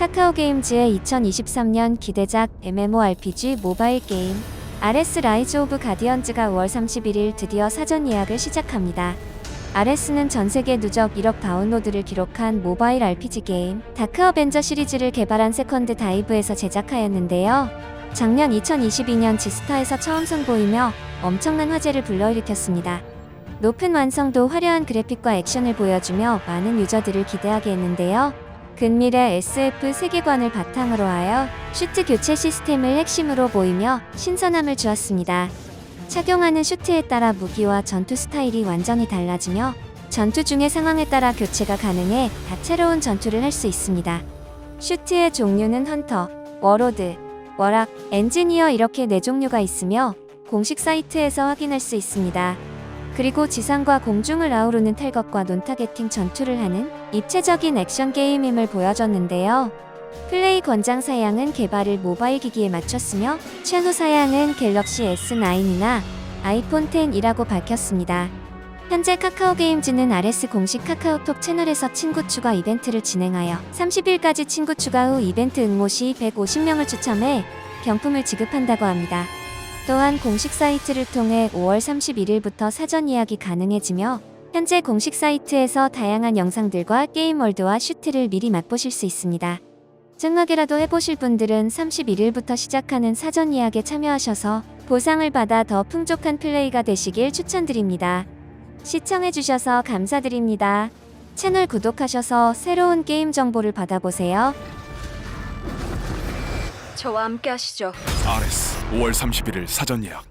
카카오게임즈의 2023년 기대작 MMORPG 모바일 게임 RS 라이즈 오브 가디언즈가 5월 31일 드디어 사전 예약을 시작합니다. RS는 전 세계 누적 1억 다운로드를 기록한 모바일 RPG 게임 다크 어벤져 시리즈를 개발한 세컨드 다이브에서 제작하였는데요. 작년 2022년 지스타에서 처음 선보이며 엄청난 화제를 불러일으켰습니다. 높은 완성도 화려한 그래픽과 액션을 보여주며 많은 유저들을 기대하게 했는데요. 근미래 SF 세계관을 바탕으로 하여 슈트 교체 시스템을 핵심으로 보이며 신선함을 주었습니다. 착용하는 슈트에 따라 무기와 전투 스타일이 완전히 달라지며 전투 중의 상황에 따라 교체가 가능해 다채로운 전투를 할 수 있습니다. 슈트의 종류는 헌터, 워로드, 워락, 엔지니어 이렇게 네 종류가 있으며 공식 사이트에서 확인할 수 있습니다. 그리고 지상과 공중을 아우르는 탈것과 논타게팅 전투를 하는 입체적인 액션 게임임을 보여줬는데요. 플레이 권장 사양은 개발을 모바일 기기에 맞췄으며 최후 사양은 갤럭시 S9이나 아이폰 10이라고 밝혔습니다. 현재 카카오게임즈는 RS 공식 카카오톡 채널에서 친구 추가 이벤트를 진행하여 30일까지 친구 추가 후 이벤트 응모 시 150명을 추첨해 경품을 지급한다고 합니다. 또한 공식 사이트를 통해 5월 31일부터 사전 예약이 가능해지며 현재 공식 사이트에서 다양한 영상들과 게임 월드와 슈트를 미리 맛보실 수 있습니다. 증하게라도 해보실 분들은 31일부터 시작하는 사전 예약에 참여하셔서 보상을 받아 더 풍족한 플레이가 되시길 추천드립니다. 시청해주셔서 감사드립니다. 채널 구독하셔서 새로운 게임 정보를 받아보세요. 저와 함께 하시죠. RS 5월 31일 사전 예약